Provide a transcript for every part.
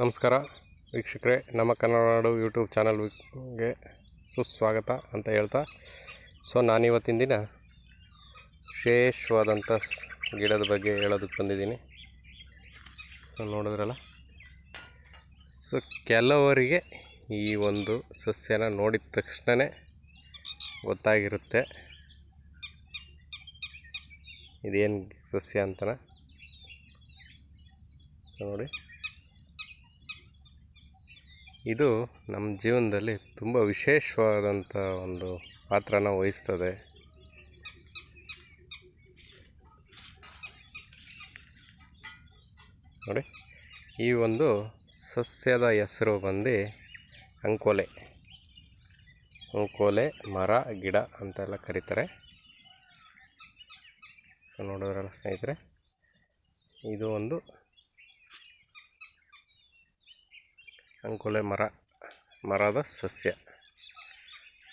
ನಮಸ್ಕಾರ, ವೀಕ್ಷಕರೇ. ನಮ್ಮ ಕನ್ನಡ ಯೂಟ್ಯೂಬ್ ಚಾನಲ್ಗೆ ಸುಸ್ವಾಗತ ಅಂತ ಹೇಳ್ತಾ, ಸೊ ನಾನಿವತ್ತಿನ ದಿನ ವಿಶೇಷವಾದಂಥ ಗಿಡದ ಬಗ್ಗೆ ಹೇಳೋದಕ್ಕೆ ಬಂದಿದ್ದೀನಿ. ಸೊ ನೋಡಿದ್ರಲ್ಲ? ಸೊ ಕೆಲವರಿಗೆ ಈ ಒಂದು ಸಸ್ಯನ ನೋಡಿದ ತಕ್ಷಣವೇ ಗೊತ್ತಾಗಿರುತ್ತೆ. ಇದೇನು ಸಸ್ಯ ಅಂತನ? ನೋಡಿ. ಇದು ನಮ್ಮ ಜೀವನದಲ್ಲಿ ತುಂಬ ವಿಶೇಷವಾದಂಥ ಒಂದು ಪಾತ್ರನ ವಹಿಸ್ತದೆ. ನೋಡಿ, ಈ ಒಂದು ಸಸ್ಯದ ಹೆಸರು ಬಂದು ಅಂಕೋಲೆ. ಅಂಕೋಲೆ, ಮರ, ಗಿಡ ಅಂತೆಲ್ಲ ಕರೀತಾರೆ. ನೋಡಿದ್ರಲ್ಲ ಸ್ನೇಹಿತರೆ, ಇದು ಒಂದು ಅಂಕೋಲೆ ಮರ, ಮರದ ಸಸ್ಯ.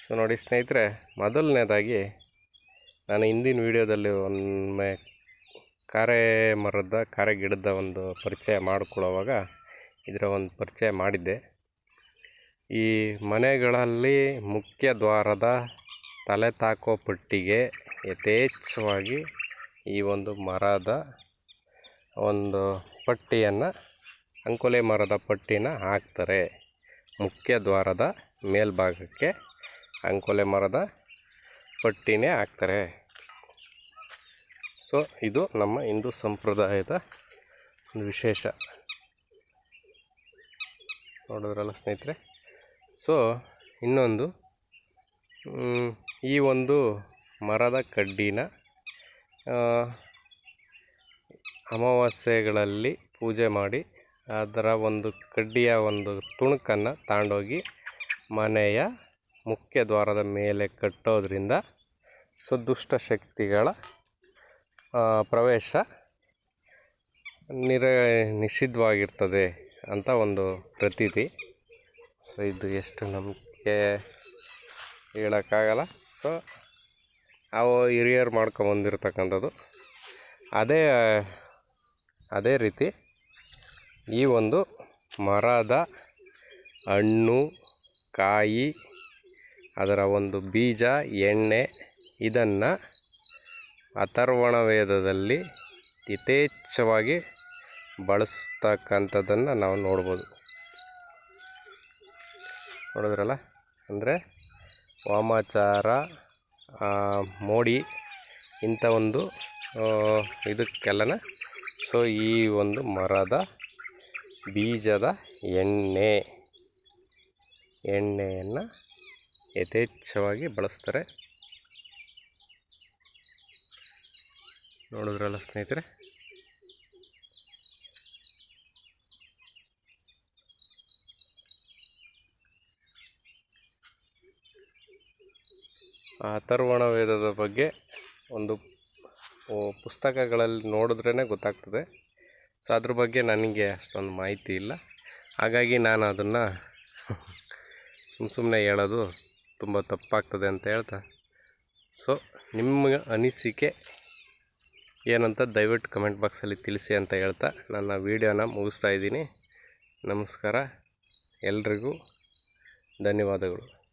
ಸೊ ನೋಡಿ ಸ್ನೇಹಿತರೆ, ಮೊದಲನೇದಾಗಿ ನಾನು ಹಿಂದಿನ ವೀಡಿಯೋದಲ್ಲಿ ಒಮ್ಮೆ ಕಾರೆ ಮರದ, ಕಾರೆ ಗಿಡದ ಒಂದು ಪರಿಚಯ ಮಾಡಿಕೊಳ್ಳುವಾಗ ಇದರ ಒಂದು ಪರಿಚಯ ಮಾಡಿದ್ದೆ. ಈ ಮನೆಗಳಲ್ಲಿ ಮುಖ್ಯ ದ್ವಾರದ ತಲೆ ತಾಕೋ ಪಟ್ಟಿಗೆ ಯಥೇಚ್ಛವಾಗಿ ಈ ಒಂದು ಮರದ ಒಂದು ಪಟ್ಟಿಯನ್ನು ಅಂಕೋಲೆ ಮರದ ಪಟ್ಟಿನ ಹಾಕ್ತಾರೆ. ಮುಖ್ಯ ದ್ವಾರದ ಮೇಲ್ಭಾಗಕ್ಕೆ ಅಂಕೋಲೆ ಮರದ ಪಟ್ಟಿನೇ ಹಾಕ್ತಾರೆ. ಸೊ, ಇದು ನಮ್ಮ ಹಿಂದೂ ಸಂಪ್ರದಾಯದ ಒಂದು ವಿಶೇಷ. ನೋಡಿದ್ರಲ್ಲ ಸ್ನೇಹಿತರೆ? ಸೊ, ಇನ್ನೊಂದು ಈ ಒಂದು ಮರದ ಕಡ್ಡಿನ ಅಮಾವಾಸ್ಯೆಗಳಲ್ಲಿ ಪೂಜೆ ಮಾಡಿ ಅದರ ಒಂದು ಕಡ್ಡಿಯ ಒಂದು ತುಣುಕನ್ನು ತಗೊಂಡೋಗಿ ಮನೆಯ ಮುಖ್ಯ ದ್ವಾರದ ಮೇಲೆ ಕಟ್ಟೋದ್ರಿಂದ ಸೊ ದುಷ್ಟ ಶಕ್ತಿಗಳ ಪ್ರವೇಶ ನಿರ ನಿಷಿದ್ಧವಾಗಿರ್ತದೆ ಅಂತ ಒಂದು ಪ್ರತೀತಿ. ಸೊ ಇದು ಎಷ್ಟು ನಂಬಿಕೆ ಹೇಳೋಕ್ಕಾಗಲ್ಲ. ಸೊ ಅವು ಹಿರಿಯರು ಮಾಡ್ಕೊಂಬಂದಿರ್ತಕ್ಕಂಥದ್ದು. ಅದೇ ಅದೇ ರೀತಿ ಈ ಒಂದು ಮರದ ಹಣ್ಣು, ಕಾಯಿ, ಅದರ ಒಂದು ಬೀಜ, ಎಣ್ಣೆ ಇದನ್ನು ಅಥರ್ವಣ ವೇದದಲ್ಲಿ ಯಥೇಚ್ಛವಾಗಿ ಬಳಸ್ತಕ್ಕಂಥದ್ದನ್ನು ನಾವು ನೋಡ್ಬೋದು. ನೋಡಿದ್ರಲ್ಲ? ಅಂದರೆ ವಾಮಾಚಾರ ಮೋಡಿ ಇಂಥ ಒಂದು ಇದಕ್ಕೆಲ್ಲನ ಸೊ ಈ ಒಂದು ಮರದ ಬೀಜದ ಎಣ್ಣೆ. ಎಣ್ಣೆಯನ್ನು ಯಥೇಚ್ಛವಾಗಿ ಬಳಸ್ತಾರೆ. ನೋಡಿದ್ರಲ್ಲ ಸ್ನೇಹಿತರೆ? ಅಥರ್ವಣ ವೇದದ ಬಗ್ಗೆ ಒಂದು ಪುಸ್ತಕಗಳಲ್ಲಿ ನೋಡಿದ್ರೇ ಗೊತ್ತಾಗ್ತದೆ. ಸೊ ಅದ್ರ ಬಗ್ಗೆ ನನಗೆ ಅಷ್ಟೊಂದು ಮಾಹಿತಿ ಇಲ್ಲ. ಹಾಗಾಗಿ ನಾನು ಅದನ್ನು ಸುಮ್ಮ ಸುಮ್ಮನೆ ಹೇಳೋದು ತುಂಬ ತಪ್ಪಾಗ್ತದೆ ಅಂತ ಹೇಳ್ತಾ. ಸೊ ನಿಮ್ಮ ಅನಿಸಿಕೆ ಏನಂತ ದಯವಿಟ್ಟು ಕಮೆಂಟ್ ಬಾಕ್ಸಲ್ಲಿ ತಿಳಿಸಿ ಅಂತ ಹೇಳ್ತಾ ನನ್ನ ವೀಡಿಯೋನ ಮುಗಿಸ್ತಾ ಇದ್ದೀನಿ. ನಮಸ್ಕಾರ. ಎಲ್ರಿಗೂ ಧನ್ಯವಾದಗಳು.